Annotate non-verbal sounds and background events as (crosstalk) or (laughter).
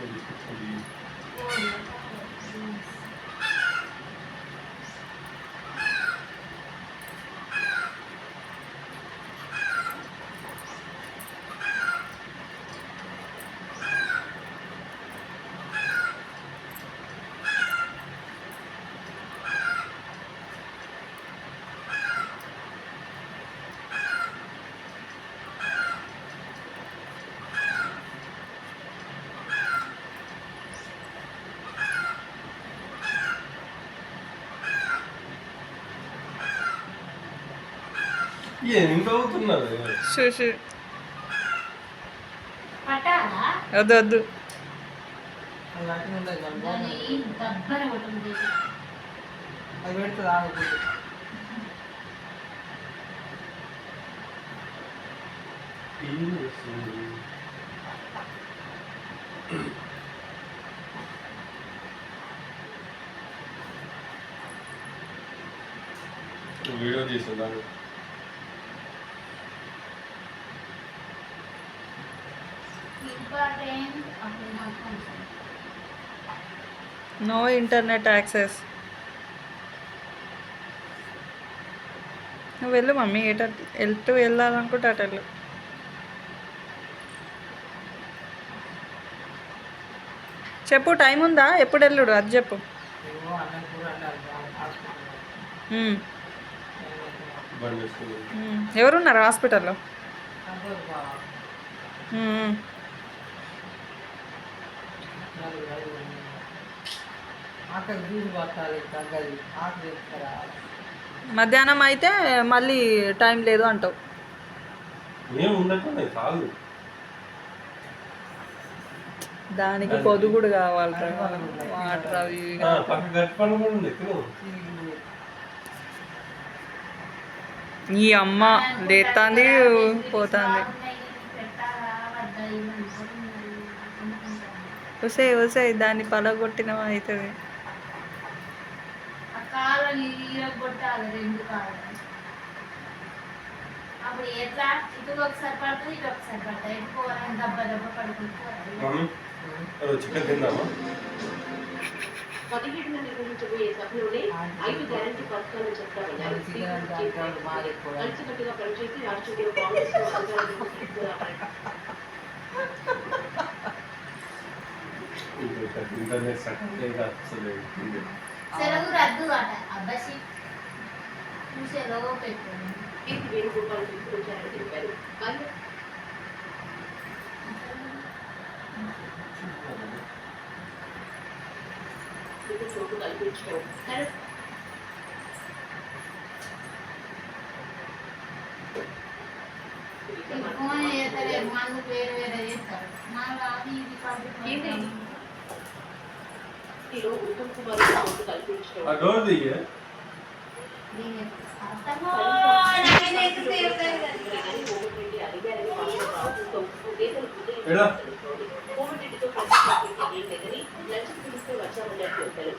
음. అది పెడుతుంది ఆగకపోతే వీడియో తీసుకున్నాను నో ఇంటర్నెట్ యాక్సెస్ నువ్వు వెళ్ళు మమ్మీ ఎట ఎటు వెళ్ళాలనుకుంటే అటు వెళ్ళు. చెప్పు టైం ఉందా? ఎప్పుడు వెళ్ళుడు? అది చెప్పు. ఏమో అన్నం మధ్యాహ్నం అయితే మళ్ళీ టైం లేదు అంటావు. దానికి పొదుగుడు కావాలి వాటర్ అవి ఈ అమ్మ లేతాంది పోతాంది. వసే వసే దాన్ని పలగొట్టిన అవుతుంది. అప్పుడు ఎట్లా? ఇటు ఒకసారి పడుతుంది ఇటు ఒకసారి పడుతుంది. ఎటు పోవాలని దెబ్బ దెబ్బ పడుకుంటూ పోవాలి. మమ్మీ అదో చికెన్ తిందామా? పదిహేడున నిర్వహించబోయే సభలోనే ఐదు గ్యారంటీ పథకాలను చెప్తామన్నారు కలిసికట్టుగా పనిచేసి రాష్ట్రంలో కాంగ్రెస్ (laughs) ను అధికారంలోకి తీసుకురావాలని ఇంటర్నెట్ సక్కగా అసలు ఉంది. సెలవు రద్దు అట అబ్బాసి చూసేలో పెట్టుకోండి కీర్తి వేణుగోపాల్ తీసుకొచ్చారని తెలిపారు కానీ ఇది చోటు కల్పించడం కరెక్ట్ ఫోన్ చేస్తారు మందు వేరే వేరే చేస్తారు మన అది ఇది ఏంటి? పార్టీలో ఉత్తమ్ కుమార్ కల్పించడం. లేదని లంచం పిలిస్తే తెలిపారు